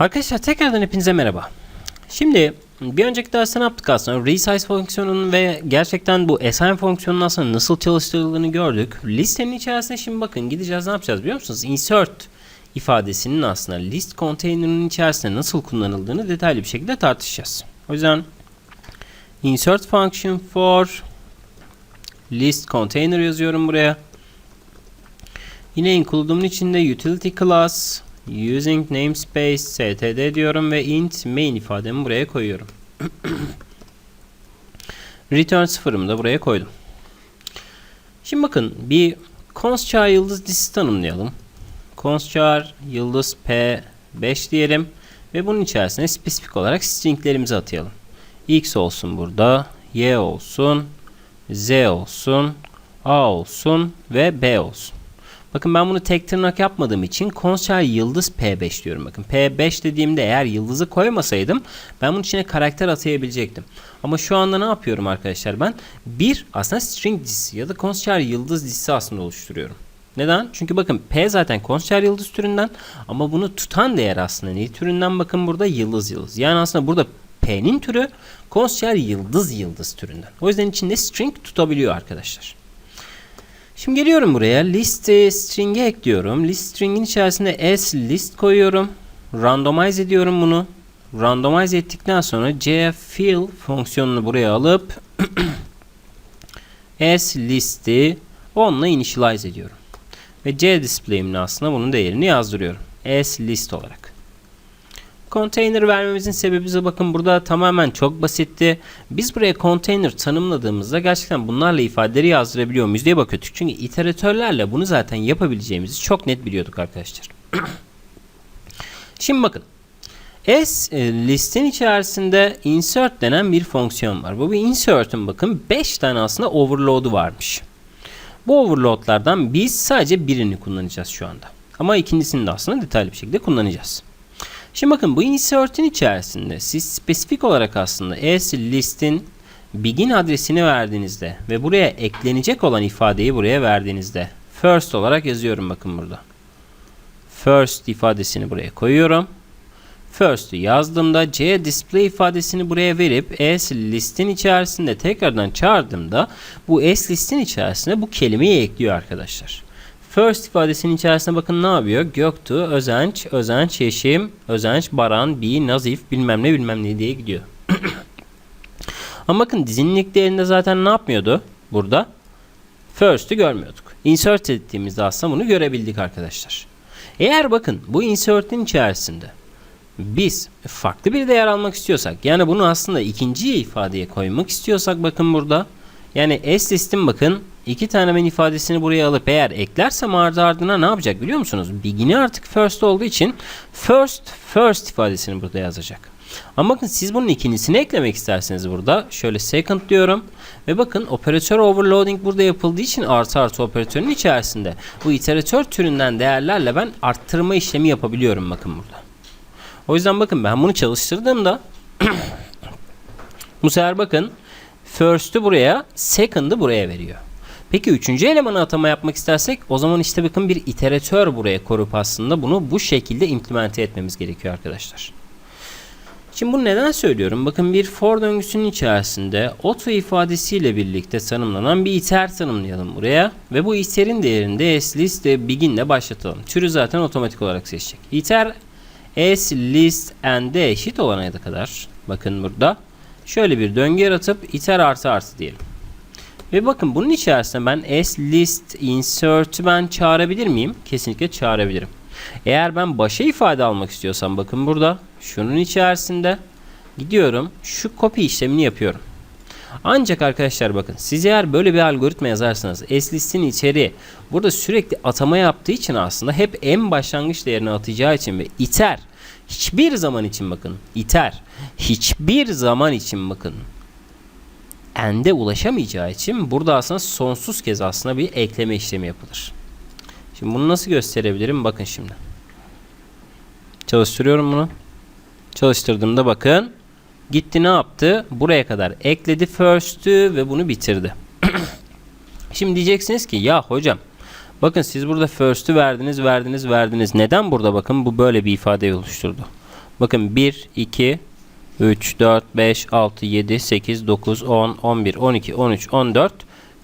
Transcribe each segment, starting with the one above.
Arkadaşlar tekrardan hepinize merhaba. Şimdi bir önceki derste yaptık aslında? Resize fonksiyonunun ve gerçekten bu assign fonksiyonunun aslında nasıl çalıştırıldığını gördük. Listenin içerisinde şimdi bakın gideceğiz ne yapacağız biliyor musunuz? Insert ifadesinin aslında list container'ının içerisinde nasıl kullanıldığını detaylı bir şekilde tartışacağız. O yüzden insert function for list container yazıyorum buraya. Yine include'umun içinde utility class using namespace std diyorum ve int main ifademi buraya koyuyorum. Return sıfırımı da buraya koydum. Şimdi bakın bir const char yıldız dizisi tanımlayalım. Const char yıldız p5 diyelim ve bunun içerisine spesifik olarak stringlerimizi atayalım. x olsun burada, y olsun, z olsun, a olsun ve b olsun. Bakın ben bunu tek tırnak yapmadığım için konser yıldız P5 diyorum. Bakın P5 dediğimde eğer yıldızı koymasaydım ben bunun içine karakter atayabilecektim. Ama şu anda ne yapıyorum arkadaşlar ben? Bir aslında string dizisi ya da konser yıldız dizisi aslında oluşturuyorum. Neden? Çünkü bakın P zaten konser yıldız türünden ama bunu tutan değer aslında ne türünden bakın burada yıldız yıldız. Yani aslında burada P'nin türü konser yıldız yıldız türünden. O yüzden içinde string tutabiliyor arkadaşlar. Şimdi geliyorum buraya. List string'e ekliyorum. List string'in içerisinde s list koyuyorum. Randomize ediyorum bunu. Randomize ettikten sonra c fill fonksiyonunu buraya alıp s listi onunla initialize ediyorum. Ve c display'imle aslında bunun değerini yazdırıyorum. s list olarak. Container vermemizin sebebi ise bakın burada tamamen çok basitti. Biz buraya container tanımladığımızda gerçekten bunlarla ifadeleri yazdırabiliyor muyuz diye bakıyorduk. Çünkü iteratörlerle bunu zaten yapabileceğimizi çok net biliyorduk arkadaşlar. Şimdi bakın. S e, listin içerisinde insert denen bir fonksiyon var. Bu bir insert'ın bakın 5 tane aslında overload'u varmış. Bu overload'lardan biz sadece birini kullanacağız şu anda. Ama ikincisini de aslında detaylı bir şekilde kullanacağız. Şimdi bakın bu insert'in içerisinde siz spesifik olarak aslında s listin begin adresini verdiğinizde ve buraya eklenecek olan ifadeyi buraya verdiğinizde first olarak yazıyorum bakın burada. First ifadesini buraya koyuyorum. First'ü yazdığımda c display ifadesini buraya verip s listin içerisinde tekrardan çağırdığımda bu s listin içerisinde bu kelimeyi ekliyor arkadaşlar. First ifadesinin içerisine bakın ne yapıyor? Göktuğ, Özenç, Özenç, Yeşim, Özenç, Baran, Bi, Nazif bilmem ne bilmem ne diye gidiyor. Ama bakın dizinlik değerinde zaten ne yapmıyordu burada? First'ü görmüyorduk. Insert ettiğimizde aslında bunu görebildik arkadaşlar. Eğer bakın bu insert'in içerisinde biz farklı bir değer almak istiyorsak yani bunu aslında ikinci ifadeye koymak istiyorsak bakın burada yani s listin bakın iki tane ben ifadesini buraya alıp eğer eklersem ardı ardına ne yapacak biliyor musunuz? Begin'i artık first olduğu için first first ifadesini burada yazacak. Ama bakın siz bunun ikincisini eklemek isterseniz burada şöyle second diyorum ve bakın operatör overloading burada yapıldığı için artı artı operatörün içerisinde bu iteratör türünden değerlerle ben arttırma işlemi yapabiliyorum bakın burada. O yüzden bakın ben bunu çalıştırdığımda bu sefer bakın first'ü buraya second'ı buraya veriyor. Peki üçüncü elemanı atama yapmak istersek o zaman işte bakın bir iteratör buraya korup aslında bunu bu şekilde implemente etmemiz gerekiyor arkadaşlar. Şimdi bunu neden söylüyorum? Bakın bir for döngüsünün içerisinde auto ifadesiyle birlikte tanımlanan bir iter tanımlayalım buraya. Ve bu iterin değerini de s list begin ile başlatalım. Türü zaten otomatik olarak seçecek. Iter s list end'e eşit olana kadar bakın burada şöyle bir döngü yaratıp iter artı artı diyelim. Ve bakın bunun içerisinde ben s list insert'ü ben çağırabilir miyim? Kesinlikle çağırabilirim. Eğer ben başa ifade almak istiyorsam bakın burada şunun içerisinde gidiyorum şu copy işlemini yapıyorum. Ancak arkadaşlar bakın siz eğer böyle bir algoritma yazarsanız s listin içeriği burada sürekli atama yaptığı için aslında hep en başlangıç değerini atacağı için ve iter hiçbir zaman için bakın iter hiçbir zaman için bakın end'e ulaşamayacağı için burada aslında sonsuz kez aslında bir ekleme işlemi yapılır. Şimdi bunu nasıl gösterebilirim? Bakın şimdi. Çalıştırıyorum bunu. Çalıştırdığımda bakın. Gitti ne yaptı? Buraya kadar ekledi first'ü ve bunu bitirdi. şimdi diyeceksiniz ki ya hocam bakın siz burada first'ü verdiniz verdiniz verdiniz. Neden burada bakın bu böyle bir ifade oluşturdu? Bakın 1, 2, 3, 4, 5, 6, 7, 8, 9, 10, 11, 12, 13, 14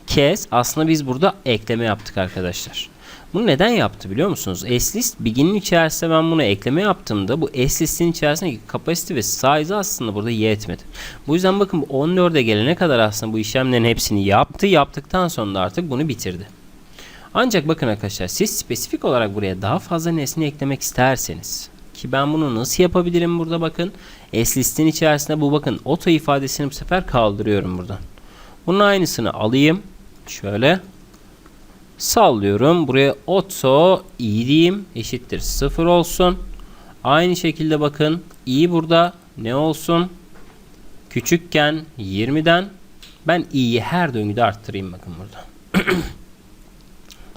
kez aslında biz burada ekleme yaptık arkadaşlar. Bunu neden yaptı biliyor musunuz? S-list begin'in içerisinde ben bunu ekleme yaptığımda bu S-list'in içerisindeki capacity ve size aslında burada yetmedi. Bu yüzden bakın bu 14'e gelene kadar aslında bu işlemlerin hepsini yaptı. Yaptıktan sonra da artık bunu bitirdi. Ancak bakın arkadaşlar siz spesifik olarak buraya daha fazla nesne eklemek isterseniz ki ben bunu nasıl yapabilirim burada bakın. S-list'in içerisinde bu bakın auto ifadesini bu sefer kaldırıyorum buradan. Bunun aynısını alayım. Şöyle sallıyorum. Buraya auto i diyeyim eşittir 0 olsun. Aynı şekilde bakın i burada ne olsun? Küçükken 20'den ben i'yi her döngüde arttırayım bakın burada.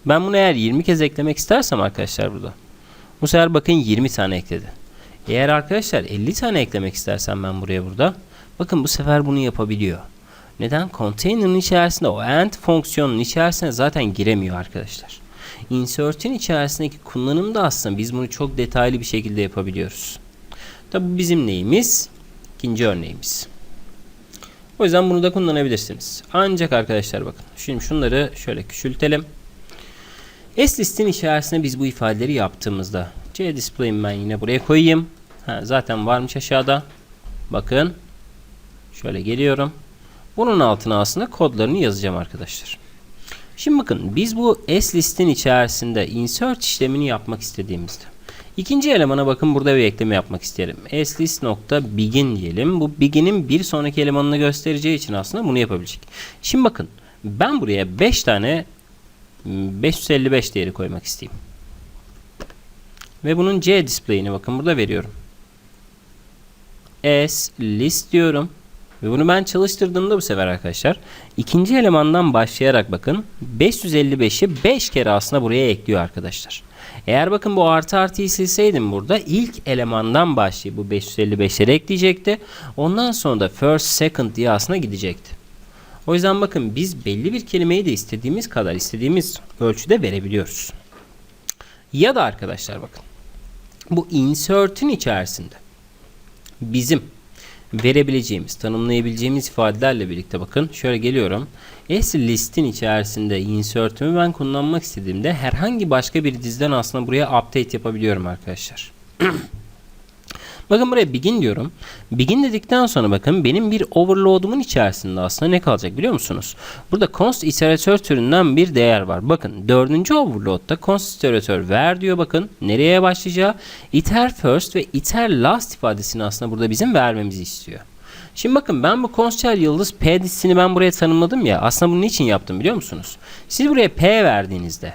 ben bunu eğer 20 kez eklemek istersem arkadaşlar burada. Bu sefer bakın 20 tane ekledi. Eğer arkadaşlar 50 tane eklemek istersem ben buraya burada. Bakın bu sefer bunu yapabiliyor. Neden? Container'ın içerisinde o end fonksiyonun içerisine zaten giremiyor arkadaşlar. Insert'in içerisindeki kullanımda aslında biz bunu çok detaylı bir şekilde yapabiliyoruz. Tabi bu bizim neyimiz? İkinci örneğimiz. O yüzden bunu da kullanabilirsiniz. Ancak arkadaşlar bakın. Şimdi şunları şöyle küçültelim. S-listin içerisinde biz bu ifadeleri yaptığımızda C display'imi ben yine buraya koyayım. Ha, zaten varmış aşağıda. Bakın. Şöyle geliyorum. Bunun altına aslında kodlarını yazacağım arkadaşlar. Şimdi bakın biz bu S listin içerisinde insert işlemini yapmak istediğimizde ikinci elemana bakın burada bir ekleme yapmak isterim. S list nokta begin diyelim. Bu begin'in bir sonraki elemanını göstereceği için aslında bunu yapabilecek. Şimdi bakın ben buraya 5 tane 555 değeri koymak isteyeyim. Ve bunun C display'ini bakın burada veriyorum. S list diyorum. Ve bunu ben çalıştırdığımda bu sefer arkadaşlar ikinci elemandan başlayarak bakın 555'i 5 kere aslında buraya ekliyor arkadaşlar. Eğer bakın bu artı artıyı silseydim burada ilk elemandan başlayıp bu 555'leri ekleyecekti. Ondan sonra da first second diye aslında gidecekti. O yüzden bakın biz belli bir kelimeyi de istediğimiz kadar istediğimiz ölçüde verebiliyoruz. Ya da arkadaşlar bakın bu insert'in içerisinde bizim verebileceğimiz, tanımlayabileceğimiz ifadelerle birlikte bakın şöyle geliyorum. S listin içerisinde insert'ümü ben kullanmak istediğimde herhangi başka bir diziden aslında buraya update yapabiliyorum arkadaşlar. bakın buraya begin diyorum. Begin dedikten sonra bakın benim bir overload'umun içerisinde aslında ne kalacak biliyor musunuz? Burada const iteratör türünden bir değer var. Bakın dördüncü overload'da const iteratör ver diyor bakın. Nereye başlayacağı? iter first ve iter last ifadesini aslında burada bizim vermemizi istiyor. Şimdi bakın ben bu constr yıldız p dizisini ben buraya tanımladım ya. Aslında bunu niçin yaptım biliyor musunuz? Siz buraya p verdiğinizde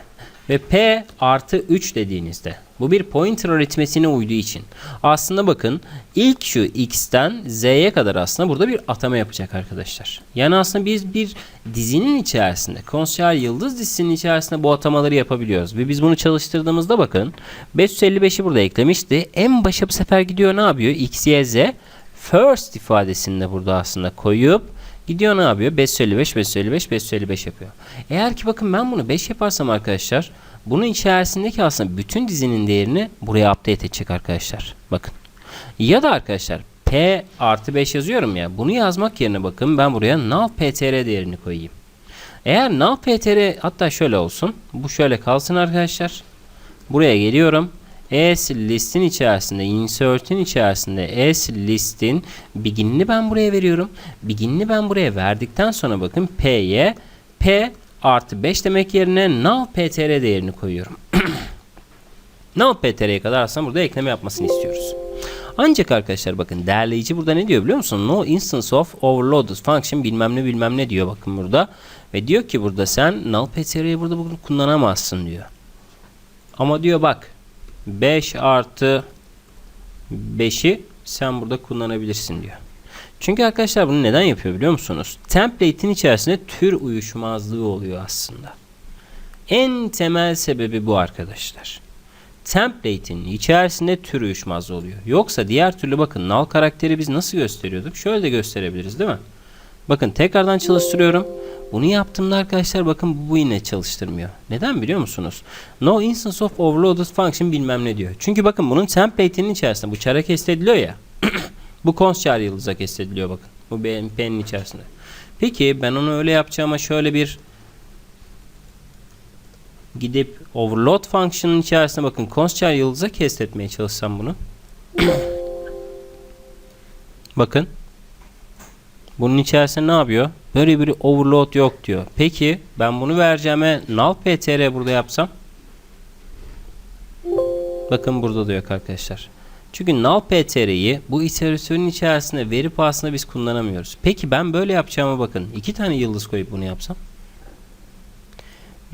ve p artı 3 dediğinizde bu bir pointer aritmetiğine uyduğu için aslında bakın ilk şu x'ten z'ye kadar aslında burada bir atama yapacak arkadaşlar. Yani aslında biz bir dizinin içerisinde konser yıldız dizisinin içerisinde bu atamaları yapabiliyoruz. Ve biz bunu çalıştırdığımızda bakın 555'i burada eklemişti. En başa bu sefer gidiyor ne yapıyor? x, y, z first ifadesini de burada aslında koyup Gidiyor ne yapıyor? 555, 555, 555 yapıyor. Eğer ki bakın ben bunu 5 yaparsam arkadaşlar bunun içerisindeki aslında bütün dizinin değerini buraya update edecek arkadaşlar. Bakın. Ya da arkadaşlar P artı 5 yazıyorum ya. Bunu yazmak yerine bakın ben buraya null ptr değerini koyayım. Eğer null ptr hatta şöyle olsun. Bu şöyle kalsın arkadaşlar. Buraya geliyorum. S listin içerisinde, insert'in içerisinde S listin begin'ini ben buraya veriyorum. Begin'ini ben buraya verdikten sonra bakın P'ye P artı 5 demek yerine null ptr değerini koyuyorum. null ptr'ye kadar aslında burada ekleme yapmasını istiyoruz. Ancak arkadaşlar bakın derleyici burada ne diyor biliyor musun? No instance of overloaded function bilmem ne bilmem ne diyor bakın burada. Ve diyor ki burada sen null ptr'yi burada bugün kullanamazsın diyor. Ama diyor bak 5 artı 5'i sen burada kullanabilirsin diyor. Çünkü arkadaşlar bunu neden yapıyor biliyor musunuz? Template'in içerisinde tür uyuşmazlığı oluyor aslında. En temel sebebi bu arkadaşlar. Template'in içerisinde tür uyuşmazlığı oluyor. Yoksa diğer türlü bakın null karakteri biz nasıl gösteriyorduk? Şöyle de gösterebiliriz değil mi? Bakın tekrardan çalıştırıyorum. Bunu yaptığımda arkadaşlar bakın bu, yine çalıştırmıyor. Neden biliyor musunuz? No instance of overloaded function bilmem ne diyor. Çünkü bakın bunun template'inin içerisinde bu çara kestediliyor ya. bu const char yıldıza kestediliyor bakın. Bu BMP'nin içerisinde. Peki ben onu öyle yapacağıma şöyle bir gidip overload function'ın içerisine bakın const char yıldıza kestetmeye çalışsam bunu. bakın. Bunun içerisinde ne yapıyor? Böyle bir overload yok diyor. Peki ben bunu vereceğime null ptr burada yapsam. Bakın burada da yok arkadaşlar. Çünkü null ptr'yi bu iterasyonun içerisinde veri pahasına biz kullanamıyoruz. Peki ben böyle yapacağıma bakın. iki tane yıldız koyup bunu yapsam.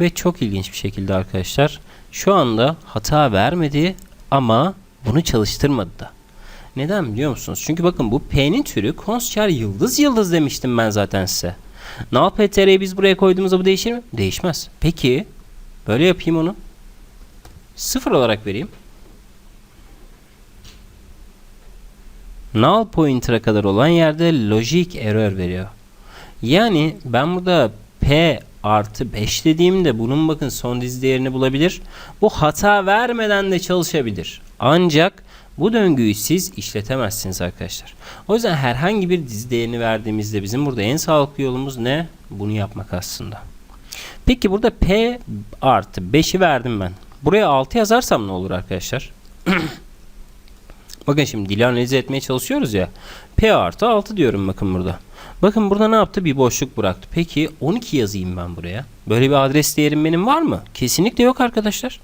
Ve çok ilginç bir şekilde arkadaşlar şu anda hata vermedi ama bunu çalıştırmadı da. Neden biliyor musunuz? Çünkü bakın bu P'nin türü char yıldız yıldız demiştim ben zaten size. Null ptr'yi biz buraya koyduğumuzda bu değişir mi? Değişmez. Peki böyle yapayım onu. Sıfır olarak vereyim. Null pointer'a kadar olan yerde logic error veriyor. Yani ben burada P artı 5 dediğimde bunun bakın son dizi değerini bulabilir. Bu hata vermeden de çalışabilir. Ancak bu döngüyü siz işletemezsiniz arkadaşlar. O yüzden herhangi bir dizi değerini verdiğimizde bizim burada en sağlıklı yolumuz ne? Bunu yapmak aslında. Peki burada P artı 5'i verdim ben. Buraya 6 yazarsam ne olur arkadaşlar? bakın şimdi dili analiz etmeye çalışıyoruz ya. P artı 6 diyorum bakın burada. Bakın burada ne yaptı? Bir boşluk bıraktı. Peki 12 yazayım ben buraya. Böyle bir adres değerim benim var mı? Kesinlikle yok arkadaşlar.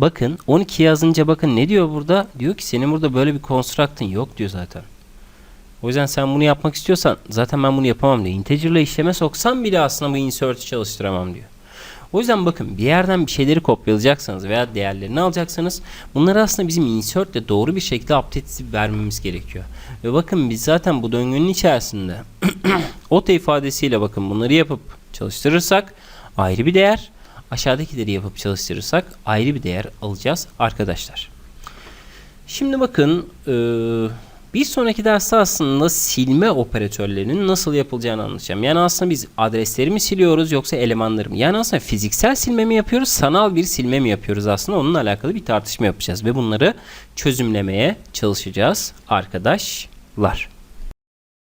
Bakın 12 yazınca bakın ne diyor burada? Diyor ki senin burada böyle bir construct'ın yok diyor zaten. O yüzden sen bunu yapmak istiyorsan zaten ben bunu yapamam diyor. Integer ile işleme soksam bile aslında bu insert'i çalıştıramam diyor. O yüzden bakın bir yerden bir şeyleri kopyalayacaksanız veya değerlerini alacaksanız bunları aslında bizim insert ile doğru bir şekilde update vermemiz gerekiyor. Ve bakın biz zaten bu döngünün içerisinde ota ifadesiyle bakın bunları yapıp çalıştırırsak ayrı bir değer aşağıdakileri yapıp çalıştırırsak ayrı bir değer alacağız arkadaşlar. Şimdi bakın e, bir sonraki derste aslında silme operatörlerinin nasıl yapılacağını anlatacağım. Yani aslında biz adresleri mi siliyoruz yoksa elemanları mı? Yani aslında fiziksel silme mi yapıyoruz, sanal bir silme mi yapıyoruz aslında onunla alakalı bir tartışma yapacağız ve bunları çözümlemeye çalışacağız arkadaşlar.